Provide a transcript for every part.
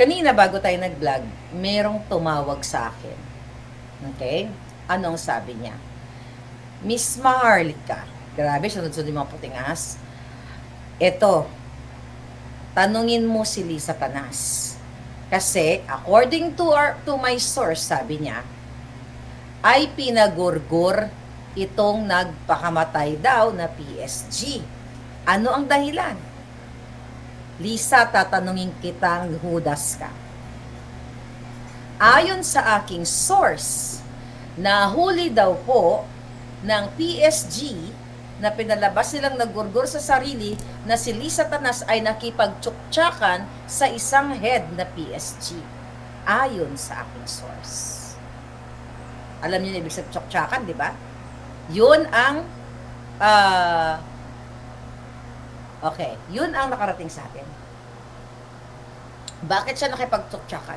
Kanina bago tayo nag-vlog, merong tumawag sa akin. Okay? Anong sabi niya? Miss Maharlika. Grabe, sunod-sunod yung mga puting ahas. Ito, tanungin mo si Lisa Tanas. Kasi, according to, our, to my source, sabi niya, ay pinagurgur itong nagpakamatay daw na PSG. Ano ang dahilan? Lisa, tatanungin kitang hudas ka. Ayon sa aking source, nahuli daw po ng PSG na pinalabas nilang nagurgur sa sarili na si Lisa Tanas ay nakipagtsuktsakan sa isang head na PSG. Ayon sa aking source. Alam niyo na ibig sabihin tsuktsakan, di ba? Yun ang ah, Okay, yun ang nakarating sa atin. Bakit siya nakipagtsuktsakan?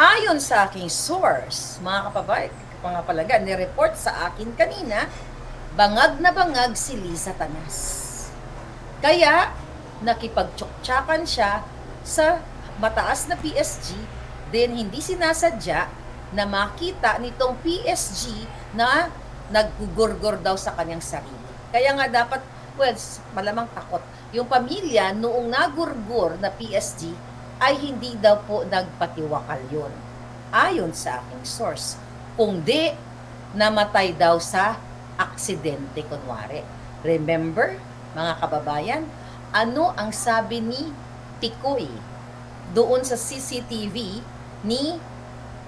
Ayon sa aking source, mga kapabay, mga palaga, ni-report sa akin kanina, bangag na bangag si Lisa Tanas. Kaya, nakipagtsuktsakan siya sa mataas na PSG, then hindi sinasadya na makita nitong PSG na naggugurgor daw sa kanyang sarili. Kaya nga dapat, well, malamang takot. Yung pamilya, noong nagurgur na PSG, ay hindi daw po nagpatiwakal yun. Ayon sa aking source. Kung di, namatay daw sa aksidente kunwari. Remember, mga kababayan, ano ang sabi ni Tikoy doon sa CCTV ni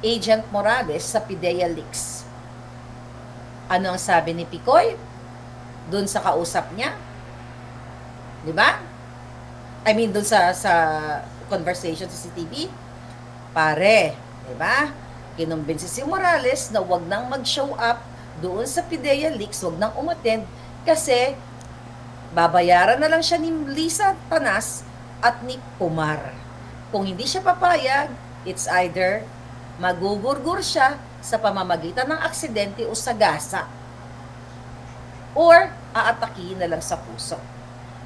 Agent Morales sa Pidea Leaks? Ano ang sabi ni Picoy? Doon sa kausap niya? Di ba? I mean, doon sa, sa conversation sa CCTV? Pare, di ba? Kinumbinsi si Morales na wag nang mag-show up doon sa Pidea Leaks, wag nang umattend kasi babayaran na lang siya ni Lisa Tanas at ni Pumar. Kung hindi siya papayag, it's either magugurgur siya sa pamamagitan ng aksidente o sagasa or aatakihin na lang sa puso.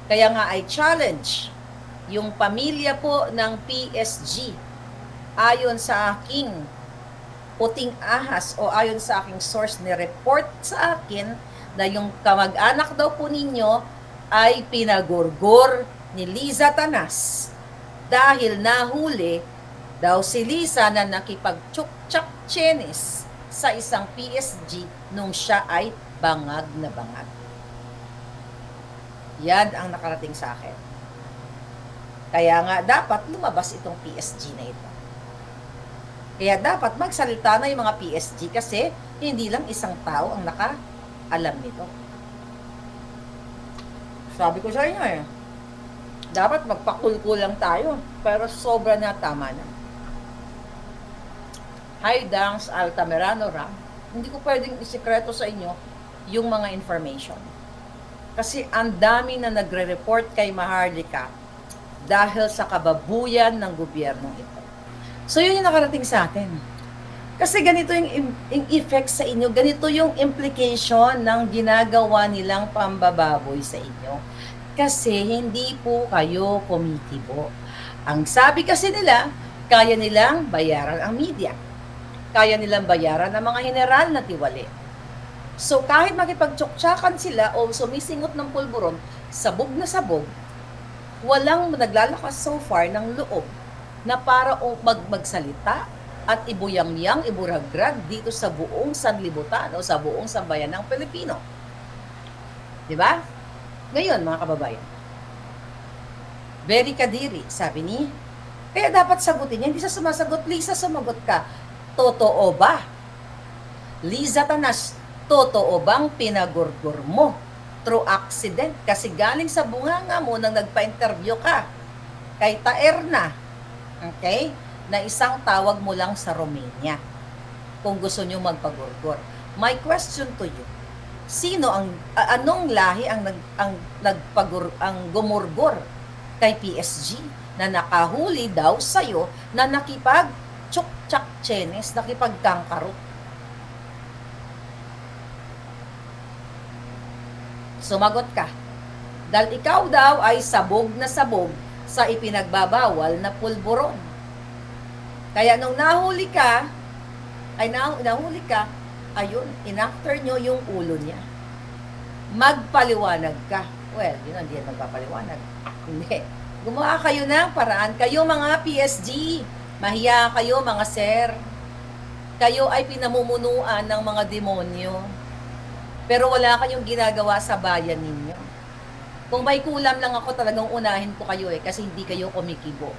Kaya nga I challenge yung pamilya po ng PSG ayon sa aking puting ahas o ayon sa aking source ni report sa akin na yung kamag-anak daw po ninyo ay pinagurgur ni Liza Tanas dahil nahuli daw si Lisa na nakipagtsuktsak chenis sa isang PSG nung siya ay bangag na bangag. Yan ang nakarating sa akin. Kaya nga dapat lumabas itong PSG na ito. Kaya dapat magsalita na yung mga PSG kasi hindi lang isang tao ang naka-alam nito. Sabi ko sa inyo eh, dapat magpakulkul lang tayo, pero sobra na tama na. Hi, Dangs Altamirano Ram. Hindi ko pwedeng isikreto sa inyo yung mga information. Kasi ang dami na nagre-report kay Maharlika dahil sa kababuyan ng gobyernong ito. So yun yung nakarating sa atin. Kasi ganito yung, yung effect sa inyo, ganito yung implication ng ginagawa nilang pambababoy sa inyo. Kasi hindi po kayo komitibo. Ang sabi kasi nila, kaya nilang bayaran ang media. Kaya nilang bayaran ang mga general na tiwali. So kahit makipagtsuktsakan sila o sumisingot ng pulburon, sabog na sabog, walang naglalakas so far ng loob na para mag magsalita at ibuyang-yang, iburagrag dito sa buong sanlibutan o sa buong sambayan ng Pilipino. Di ba? Ngayon, mga kababayan, very kadiri, sabi ni, kaya dapat sagutin niya, hindi sa sumasagot, Lisa, sumagot ka. Totoo ba? Liza Tanas, totoo bang pinagurgur mo through accident? Kasi galing sa bunganga mo nang nagpa-interview ka kay Taerna, okay? Na isang tawag mo lang sa Romania kung gusto nyo magpagurgur. My question to you, sino ang anong lahi ang nag ang nagpagur ang gumurgor kay PSG na nakahuli daw sa'yo na nakipag tsak chenes, nakipagkangkarot. Sumagot ka. Dahil ikaw daw ay sabog na sabog sa ipinagbabawal na pulburon. Kaya nung nahuli ka, ay nah, nahuli ka, ayun, inafter nyo yung ulo niya. Magpaliwanag ka. Well, yun, hindi yan magpapaliwanag. Hindi. Gumawa kayo ng paraan. Kayo mga PSG, mahiya kayo mga sir. Kayo ay pinamumunuan ng mga demonyo. Pero wala kayong ginagawa sa bayan ninyo. Kung may kulam lang ako, talagang unahin ko kayo eh, kasi hindi kayo kumikibo.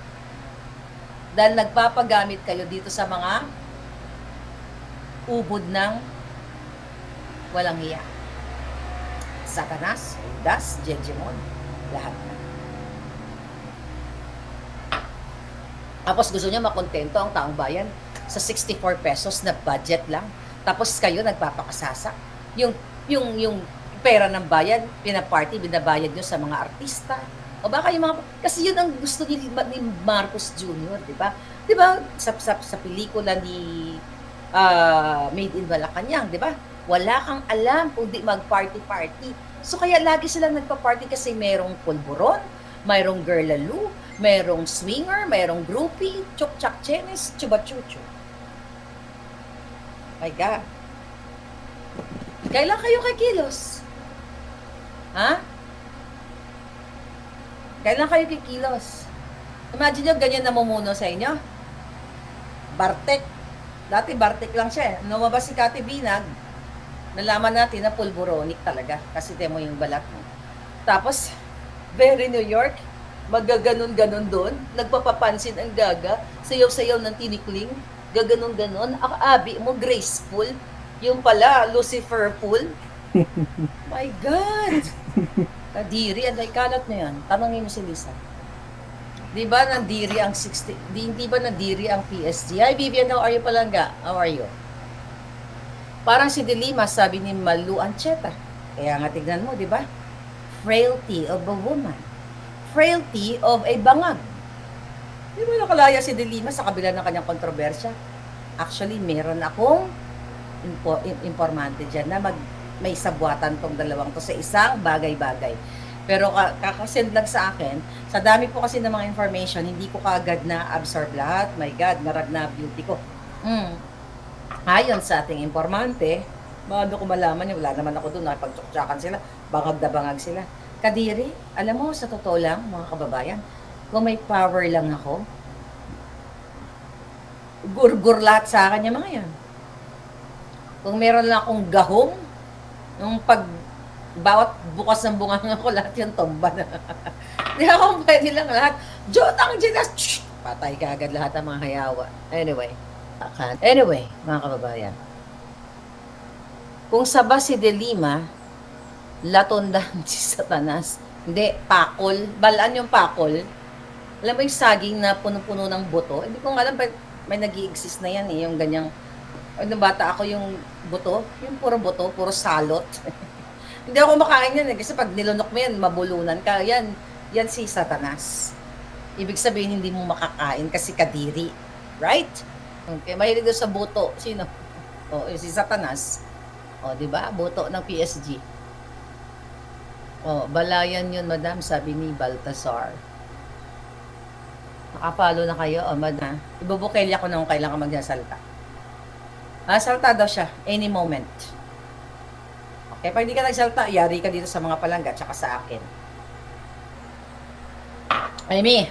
Dahil nagpapagamit kayo dito sa mga ubod ng walang hiya. Satanas, Das, Jejemon, lahat na. Tapos gusto niya makontento ang taong bayan sa 64 pesos na budget lang. Tapos kayo nagpapakasasa. Yung, yung, yung pera ng bayan, pinaparty, binabayad nyo sa mga artista. O baka yung mga, kasi yun ang gusto ni, ni Marcos Jr., di ba? Di ba, sa, sa, sa pelikula ni ah, Made in Malacanang, di ba? Wala kang alam kung di mag-party-party. So kaya lagi silang nagpa-party kasi merong pulburon, mayroong girlaloo, merong swinger, merong groupie, chuk-chak chenis, chuba-chuchu. My God. Kailan kayo kikilos? Ha? Kailan kayo kikilos? Imagine nyo, ganyan namumuno sa inyo. Bartek. Dati Bartek lang siya. eh. Lumabas si Kati Binag, nalaman natin na pulboronic talaga. Kasi demo yung balat mo. Tapos, very New York, magaganon-ganon doon. Nagpapapansin ang gaga. Sayaw-sayaw ng tinikling. Gaganon-ganon. Ang abi mo, graceful. Yung pala, Lucifer pool. My God! Kadiri, ano ikalat mo yan? Tanongin mo si Lisa. Di ba nandiri ang 60, di, di ba nandiri ang PSG? Hi Vivian, how are you palangga? How are you? Parang si Delima, sabi ni Malu Ancheta. Kaya nga tignan mo, di ba? Frailty of a woman. Frailty of a bangag. Di ba nakalaya si Delima sa kabila ng kanyang kontrobersya? Actually, meron akong in- informante dyan na mag, may sabwatan tong dalawang to sa isang bagay-bagay. Pero ka- kakasend lang sa akin, sa dami po kasi ng mga information, hindi ko kaagad na absorb lahat. My God, narag na beauty ko. Mm. Ayon sa ating informante, paano ko malaman yun? Wala naman ako doon, nakipagtsuktsakan sila, bangag na bangag sila. Kadiri, alam mo, sa totoo lang, mga kababayan, kung may power lang ako, gurgur lahat sa akin yung mga yan. Kung meron lang akong gahong, nung pag bawat bukas ng bunga ko, lahat yung tomba na. Di ako pwede lang lahat. Jotang Jinas! Shh! Patay ka agad lahat ng mga hayawa. Anyway. akan- Anyway, mga kababayan. Kung saba si Delima, latondan si Satanas. Hindi, pakol. Balaan yung pakol. Alam mo yung saging na puno-puno ng buto? Hindi ko alam, may nag exist na yan eh, yung ganyang, ano bata ako yung buto, yung puro buto, puro salot. Hindi ako makain yan eh, kasi pag nilunok mo yan, mabulunan ka, yan, yan si Satanas. Ibig sabihin, hindi mo makakain kasi kadiri. Right? Okay, mahilig doon sa buto. Sino? O, yung si Satanas. O, di ba? Buto ng PSG. O, balayan yun, madam, sabi ni Baltasar. Nakapalo na kayo, o, madam. Ibubukelya ko na kung kailan ka magsasalta. Ah, salta daw siya, any moment. Okay, pag hindi ka nagsalta, yari ka dito sa mga palangga, tsaka sa akin. Amy,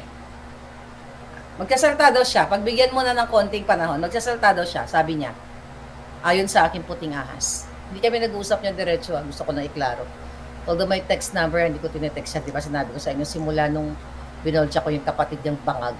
magsasalta daw siya. Pagbigyan mo na ng konting panahon, magsasalta daw siya, sabi niya. Ayon sa aking puting ahas. Hindi kami nag-uusap niya diretso, ah. gusto ko na iklaro. Although may text number, hindi ko tinetext siya, di ba sinabi ko sa inyo, simula nung binolcha ko yung kapatid niyang bangag,